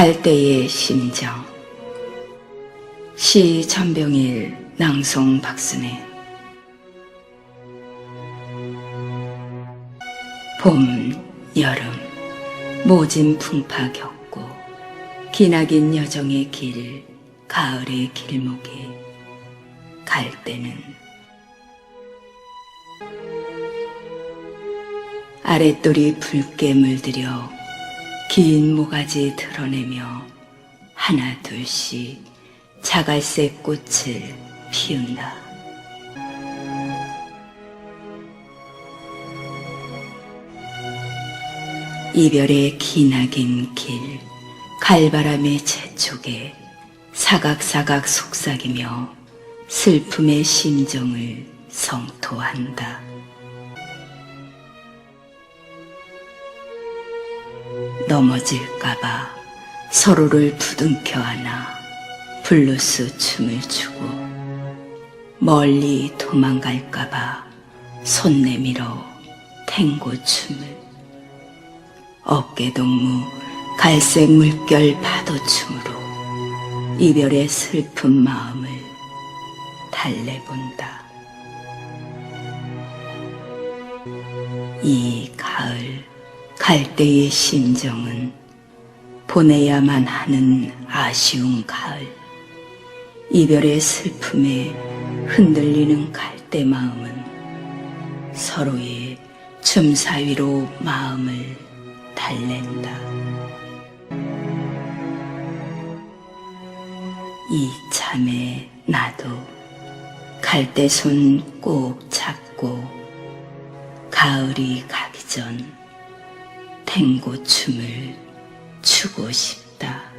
갈대의 심정. 시 전병일 낭송 박순애. 봄, 여름 모진 풍파 겪고 기나긴 여정의 길 가을의 길목에 갈 때는 아랫돌이 붉게 물들여 긴 모가지 드러내며 하나 둘씩 자갈색 꽃을 피운다. 이별의 기나긴 길, 갈바람의 재촉에 사각사각 속삭이며 슬픔의 심정을 성토한다. 넘어질까봐 서로를 부둥켜 안아 블루스 춤을 추고 멀리 도망갈까봐 손 내밀어 탱고 춤을 어깨 동무 갈색 물결 파도 춤으로 이별의 슬픈 마음을 달래본다. 이 가을 갈대의 심정은 보내야만 하는 아쉬운 가을 이별의 슬픔에 흔들리는 갈대 마음은 서로의 춤 사위로 마음을 달랜다. 이참에 나도 갈대 손 꼭 잡고 가을이 가기 전 탱고춤을 추고 싶다.